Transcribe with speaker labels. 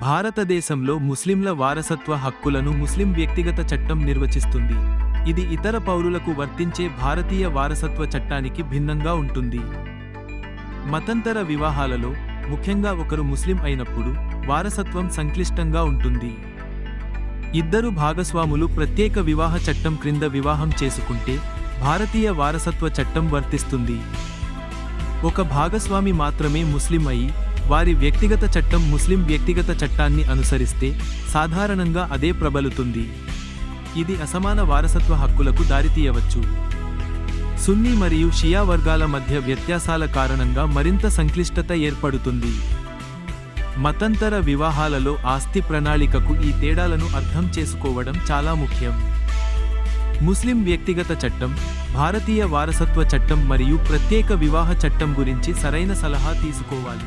Speaker 1: భారతదేశంలో ముస్లింల వారసత్వ హక్కులను ముస్లిం వ్యక్తిగత చట్టం నిర్వచిస్తుంది. ఇది ఇతర పౌరులకు వర్తించే భారతీయ వారసత్వ చట్టానికి భిన్నంగా ఉంటుంది. మతంతర వివాహాలలో ముఖ్యంగా ఒకరు ముస్లిం అయినప్పుడు వారసత్వం సంక్లిష్టంగా ఉంటుంది. ఇద్దరు భాగస్వాములు ప్రత్యేక వివాహ చట్టం క్రింద వివాహం చేసుకుంటే భారతీయ వారసత్వ చట్టం వర్తిస్తుంది. ఒక భాగస్వామి మాత్రమే ముస్లిం అయి వారి వ్యక్తిగత చట్టం ముస్లిం వ్యక్తిగత చట్టాన్ని అనుసరిస్తే సాధారణంగా అదే ప్రబలుతుంది. ఇది అసమాన వారసత్వ హక్కులకు దారితీయవచ్చు సున్నీ మరియు షియా వర్గాల మధ్య వ్యత్యాసాల కారణంగా మరింత సంక్లిష్టత ఏర్పడుతుంది. మతంతర వివాహాలలో ఆస్తి ప్రణాళికకు ఈ తేడాలను అర్థం చేసుకోవడం చాలా ముఖ్యం. ముస్లిం వ్యక్తిగత చట్టం భారతీయ వారసత్వ చట్టం మరియు ప్రత్యేక వివాహ చట్టం గురించి సరైన సలహా తీసుకోవాలి.